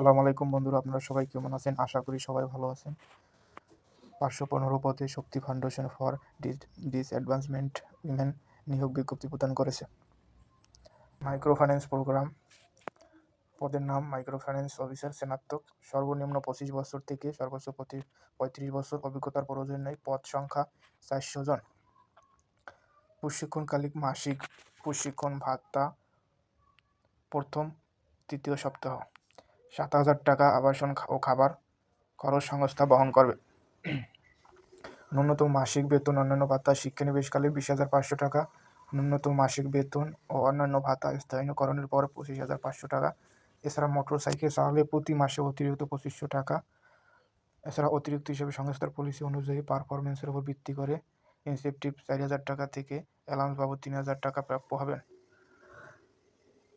আসসালামু আলাইকুম বন্ধুরা, আপনারা সবাই কেমন আছেন? আশা করি সবাই ভালো আছেন। পাঁচশো পনেরো পদে Shakti foundation for disadvantaged women নিয়োগ বিজ্ঞপ্তি প্রদান করেছে। Micro finance program. পদের নাম মাইক্রো ফাইন্যান্স অফিসার স্নাতক। সর্বনিম্ন পঁচিশ বছর থেকে সর্বোচ্চ পঁয়ত্রিশ বছর অভিজ্ঞতার প্রয়োজন নেই। পদ সংখ্যা চারশো জন। প্রশিক্ষণকালিক মাসিক প্রশিক্ষণ ভাতা প্রথম, তৃতীয় সপ্তাহ। সাত হাজার টাকা আবাসন ও খাবার খরচ সংস্থা বহন করবে। ন্যূনতম মাসিক বেতন, অন্যান্য ভাতা, শিক্ষানিবেশকালে বিশ হাজার পাঁচশো টাকা। ন্যূনতম মাসিক বেতন ও অন্যান্য ভাতা স্থায়ীকরণের পর পঁচিশ হাজার পাঁচশো টাকা। এছাড়া মোটর সাইকেল চালালে প্রতি মাসে অতিরিক্ত পঁচিশশো টাকা। এছাড়া অতিরিক্ত হিসেবে সংস্থার পলিসি অনুযায়ী পারফরমেন্সের উপর ভিত্তি করে ইনসেপটিভ চার হাজার টাকা থেকে অ্যালাউন্স বাবদ তিন হাজার টাকা প্রাপ্য হবেন।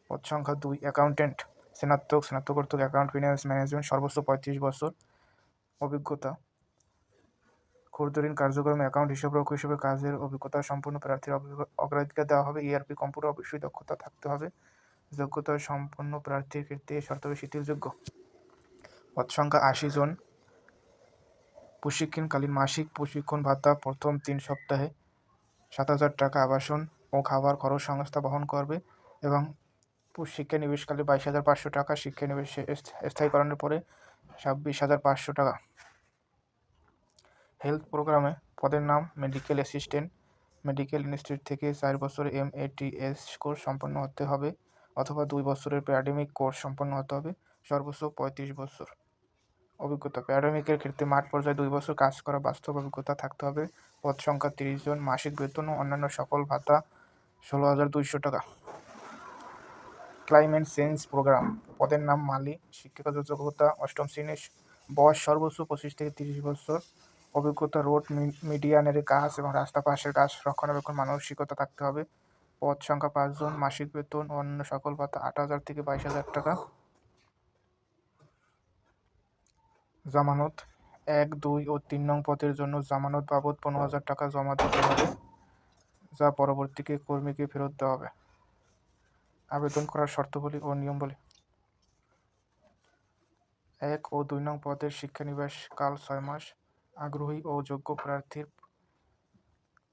পদ সংখ্যা দুই অ্যাকাউন্টেন্ট স্নাতক স্নাতকোত্তর অ্যাকাউন্ট ফিনান্স ম্যানেজমেন্ট সর্বোচ্চ পঁয়ত্রিশ বছর অভিজ্ঞতা। ক্ষুদ্রঋণ কার্যক্রমে অ্যাকাউন্ট হিসাবরক্ষক হিসেবে কাজের অভিজ্ঞতা সম্পূর্ণ প্রার্থীর অগ্রাধিকার দেওয়া হবে। ইআরপি কম্পিউটার অবশ্যই দক্ষতা থাকতে হবে। যোগ্যতা সম্পন্ন প্রার্থীর ক্ষেত্রে শর্তগুলি শিথিলযোগ্য। পদ সংখ্যা আশি জন। প্রশিক্ষণকালীন মাসিক প্রশিক্ষণ ভাতা প্রথম তিন সপ্তাহে সাত হাজার টাকা আবাসন ও খাবার খরচ সংস্থা বহন করবে এবং শিক্ষা নিবেশকালে বাইশ হাজার পাঁচশো টাকা শিক্ষা নিবেশ স্থায়ীকরণের পরে ছাব্বিশ হাজার পাঁচশো টাকা। হেলথ প্রোগ্রামে পদের নাম মেডিকেল অ্যাসিস্ট্যান্ট, মেডিকেল ইনস্টিটিউট থেকে চার বছর M A T S course সম্পন্ন হতে হবে অথবা দুই বছরের প্যারাডেমিক কোর্স সম্পন্ন হতে হবে, সর্বোচ্চ পঁয়ত্রিশ বছর। অভিজ্ঞতা প্যারাডেমিকের ক্ষেত্রে মাঠ পর্যায়ে দুই বছর কাজ করা বাস্তব অভিজ্ঞতা থাকতে হবে, পদ সংখ্যা তিরিশ জন, মাসিক বেতন ও অন্যান্য সকল ভাতা ষোলো হাজার দুইশো টাকা। ক্লাইমেট চেঞ্জ প্রোগ্রাম পদের নাম মালি। শিক্ষিত যোগ্যতা অষ্টম শ্রেণির বয়স সর্বোচ্চ পঁচিশ থেকে তিরিশ বছর। অভিজ্ঞতা, রোড মিডিয়ানের কাজ এবং রাস্তা পাশের কাজ রক্ষণাবেক্ষণ, মানসিকতা থাকতে হবে। পদ সংখ্যা পাঁচজন মাসিক বেতন অন্য সকল ভাতা আট হাজার থেকে বাইশ হাজার টাকা। জামানত। এক, দুই ও তিন নং পদের জন্য জামানত বাবদ পনেরো হাজার টাকা জমা দিতে হবে। যা পরবর্তীকে কর্মীকে ফেরত দেওয়া হবে। আবেদন করার শর্তাবলী ও নিয়মাবলী এক ও দুই নং পদের শিক্ষানিবাস কাল ছয় মাস, আগ্রহী ও যোগ্য প্রার্থীর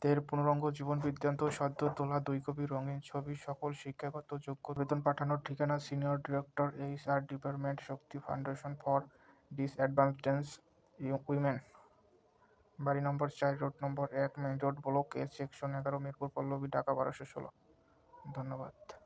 তের পূর্ণাঙ্গ জীবন বৃত্তান্ত, সদ্য তোলা দুই কপি রঙিন ছবি, সকল শিক্ষাগত যোগ্য বেতন পাঠানোর ঠিকানা senior director H R department Shakti foundation for disadvantage women. বাড়ি নম্বর চার, রোড নম্বর এক, main road block A, section এগারো, মিরপুর, পল্লবী, ঢাকা, বারোশো ষোলো। ধন্যবাদ।